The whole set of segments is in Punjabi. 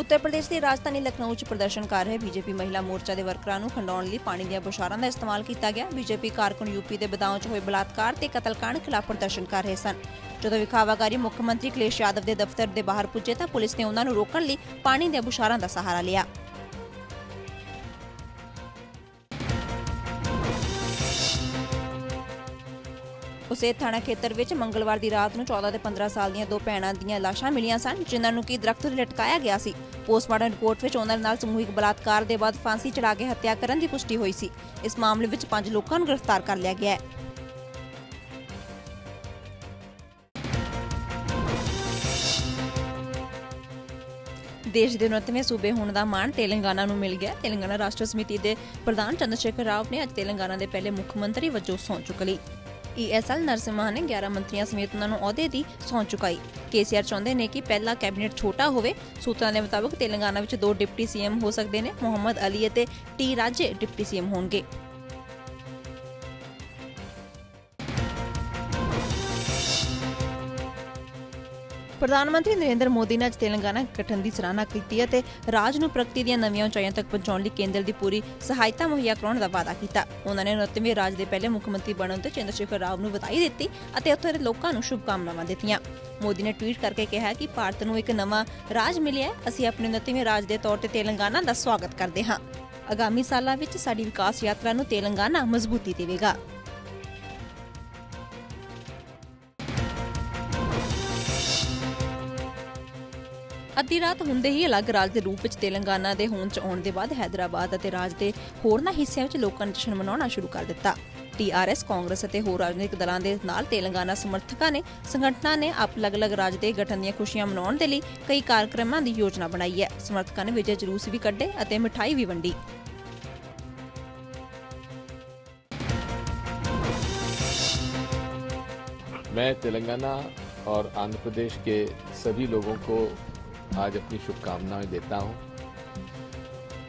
ਉੱਤਰ ਪ੍ਰਦੇਸ਼ ਦੀ ਰਾਜਧਾਨੀ ਲਖਨਊ 'ਚ ਪ੍ਰਦਰਸ਼ਨ ਕਰ ਰਹੇ ਬੀਜੇਪੀ ਮਹਿਲਾ ਮੋਰਚਾ ਦੇ ਵਰਕਰਾਂ ਨੂੰ ਖੰਡਾਉਣ ਲਈ ਪਾਣੀ ਦੀਆਂ ਬੁਸ਼ਾਰਾਂ ਦਾ ਇਸਤੇਮਾਲ ਕੀਤਾ ਗਿਆ। ਬੀਜੇਪੀ ਕਾਰਕੁਨ ਯੂਪੀ ਦੇ ਬਦਾਉਂ 'ਚ ਹੋਏ ਬਲਾਤਕਾਰ ਤੇ ਕਤਲकांड ਖਿਲਾਫ ਪ੍ਰਦਰਸ਼ਨ ਕਰ ਰਹੇ ਸਨ। ਜਦੋਂ ਵਿਖਾਵਾਕਾਰੀ ਮੁੱਖ ਮੰਤਰੀ ਕਲੇਸ਼ ਯਾਦਵ ਦੇ ਦਫ਼ਤਰ ਦੇ ਬਾਹਰ ਪੁੱਜੇ ਤਾਂ ਪੁਲਿਸ ਨੇ ਉਹਨਾਂ ਨੂੰ ਰੋਕਣ ਲਈ ਪਾਣੀ ਦੀਆਂ ਬੁਸ਼ਾਰਾਂ ਦਾ ਸਹਾਰਾ ਲਿਆ। ਉਸੇ ਥਾਣਾ ਖੇਤਰ ਵਿੱਚ ਮੰਗਲਵਾਰ ਦੀ ਰਾਤ ਨੂੰ 14 ਤੇ 15 ਸਾਲ ਦੀਆਂ ਦੋ ਭੈਣਾਂ ਦੀਆਂ ਲਾਸ਼ਾਂ ਮਿਲੀਆਂ ਸਨ, ਜਿਨ੍ਹਾਂ ਨੂੰ ਕੀ ਦਰਖਤ ਲਟਕਾਇਆ ਗਿਆ ਸੀ। ਪੋਸਟਮਾਰਟਮ ਰਿਪੋਰਟ ਵਿੱਚ ਉਹਨਾਂ ਨਾਲ ਸਮੂਹਿਕ ਬਲਾਤਕਾਰ ਦੇ ਬਾਅਦ ਫਾਂਸੀ ਚੜਾ ਕੇ ਹੱਤਿਆ ਕਰਨ ਦੀ ਪੁਸ਼ਟੀ ਹੋਈ ਸੀ। ਇਸ ਮਾਮਲੇ ਵਿੱਚ ਪੰਜ ਲੋਕਾਂ ਨੂੰ ਗ੍ਰਿਫਤਾਰ ਕਰ ਲਿਆ ਗਿਆ ਹੈ। ਦੇਸ਼ ਦੇ 29ਵੇਂ ਸੂਬੇ ਹੋਣ ਦਾ ਮਾਣ ਤੇਲੰਗਾਨਾ ਨੂੰ ਮਿਲ ਗਿਆ। ਤੇਲੰਗਾਨਾ ਰਾਸ਼ਟਰ ਸਮਿਤੀ ਦੇ ਪ੍ਰਧਾਨ ਚੰਦਰਸ਼ੇਖਰ ਰਾਵ ਨੇ ਅੱਜ ਤੇਲੰਗਾਨਾ ਦੇ ਪਹਿਲੇ ਮੁੱਖ ਮੰਤਰੀ ਵਜੋਂ ਸਹੁੰ ਚੁੱਕ ਲਈ। ਈਐਸਐਲ ਨਰਸਿਮਹਾ ਨੇ 11 ਮੰਤਰੀਆਂ ਸਮੇਤ ਉਹਨਾਂ ਨੂੰ ਅਹੁਦੇ ਦੀ ਸਹੁੰ ਚੁਕਾਈ। ਕੇਸੀਆਰ ਚਾਹੁੰਦੇ ਨੇ ਕਿ ਪਹਿਲਾ ਕੈਬਨਿਟ ਛੋਟਾ ਹੋਵੇ। ਸੂਤਰਾਂ ਦੇ ਮੁਤਾਬਕ ਤੇਲੰਗਾਨਾ ਵਿੱਚ ਦੋ ਡਿਪਟੀ ਸੀਐਮ ਹੋ ਸਕਦੇ ਨੇ, ਮੁਹੰਮਦ ਅਲੀ ਅਤੇ ਟੀ ਰਾਜੇ ਡਿਪਟੀ ਸੀਐਮ ਹੋਣਗੇ। ਪ੍ਰਧਾਨ ਮੰਤਰੀ ਨਰਿੰਦਰ ਮੋਦੀ ਨੇ ਅੱਜ ਤੇਲੰਗਾਨਾ ਗਠਨ ਦੀ ਸਰਾਹਨਾ ਕੀਤੀ ਅਤੇ ਰਾਜ ਨੂੰ ਪ੍ਰਗਤੀ ਦੀਆਂ ਨਵੀਆਂ ਉਚਾਈਆਂ ਤੱਕ ਪਹੁੰਚਾਉਣ ਲਈ ਕੇਂਦਰ ਦੀ ਪੂਰੀ ਸਹਾਇਤਾ ਮੁਹੱਈਆ ਕਰਾਉਣ ਦਾ ਵਾਅਦਾ ਕੀਤਾ। ਉਹਨਾਂ ਨੇ 29ਵੇਂ ਰਾਜ ਦੇ ਪਹਿਲੇ ਮੁੱਖ ਮੰਤਰੀ ਬਣਨ ਤੇ ਚੰਦਰਸ਼ੇਖਰ ਰਾਵ ਨੂੰ ਵਧਾਈ ਦਿੱਤੀ ਅਤੇ ਉੱਥੇ ਦੇ ਲੋਕਾਂ ਨੂੰ ਸ਼ੁਭਕਾਮਨਾਵਾਂ ਦਿੱਤੀਆਂ। ਮੋਦੀ ਨੇ ਟਵੀਟ ਕਰਕੇ ਕਿਹਾ ਕਿ ਭਾਰਤ ਨੂੰ ਇੱਕ ਨਵਾਂ ਰਾਜ ਮਿਲਿਆ ਹੈ। ਅਸੀਂ ਆਪਣੇ 29ਵੇਂ ਰਾਜ ਦੇ ਤੌਰ ਤੇ ਤੇਲੰਗਾਨਾ ਦਾ ਸਵਾਗਤ ਕਰਦੇ ਹਾਂ। ਆਗਾਮੀ ਸਾਲਾਂ ਵਿੱਚ ਸਾਡੀ ਵਿਕਾਸ ਯਾਤਰਾ ਨੂੰ ਤੇਲੰਗਾਨਾ ਮਜ਼ਬੂਤੀ ਦੇਵੇਗਾ। ਅੱਧੀ ਰਾਤ ਹੁੰਦੇ ਹੀ ਅਲੱਗ ਰਾਜ ਦੇ ਰੂਪ ਵਿੱਚ ਤੇਲੰਗਾਨਾ ਦੇ ਹੋਂਦ 'ਚ ਆਉਣ ਦੇ ਬਾਅਦ ਹੈਦਰਾਬਾਦ ਅਤੇ ਰਾਜ ਦੇ ਹੋਰਨਾਂ ਹਿੱਸਿਆਂ ਵਿੱਚ ਲੋਕਾਂ ਨੇ ਜਸ਼ਨ ਮਨਾਉਣਾ ਸ਼ੁਰੂ ਕਰ ਦਿੱਤਾ ਟੀਆਰਐਸ ਕਾਂਗਰਸ ਅਤੇ ਹੋਰ ਰਾਜਨੀਤਿਕ ਦਲਾਂ ਦੇ ਨਾਲ ਤੇਲੰਗਾਨਾ ਸਮਰਥਕਾਂ ਨੇ ਸੰਗਠਨਾਂ ਨੇ ਆਪ ਅਲੱਗ-ਅਲੱਗ ਰਾਜ ਦੇ ਗਠਨ ਦੀਆਂ ਖੁਸ਼ੀਆਂ ਮਨਾਉਣ ਦੇ ਲਈ ਕਈ ਕਾਰਜਕ੍ਰਮਾਂ ਦੀ ਯੋਜਨਾ ਬਣਾਈ ਹੈ ਸਮਰਥਕਾਂ ਨੇ ਵਿਜੇ ਜਲੂਸ ਵੀ ਕੱਢੇ ਅਤੇ ਮਿਠਾਈ ਵੀ ਵੰਡੀ मैं तेलंगाना और आंध्र प्रदेश के सभी लोगों को आज अपनी शुभकामनाएँ देता हूँ।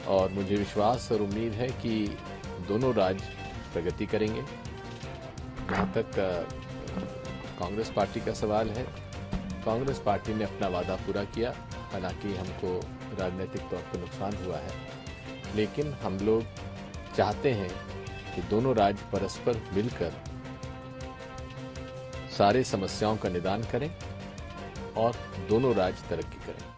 और मुझे विश्वास और उम्मीद है कि दोनों राज्य प्रगति करेंगे। जहाँ तक कांग्रेस पार्टी का सवाल है, कांग्रेस पार्टी ने अपना वादा पूरा किया। हालाँकि हमको राजनीतिक तौर पर नुकसान हुआ है। लेकिन हम लोग चाहते हैं कि दोनों राज्य परस्पर मिलकर सारे समस्याओं का निदान करें और दोनों राज्य तरक्की करें।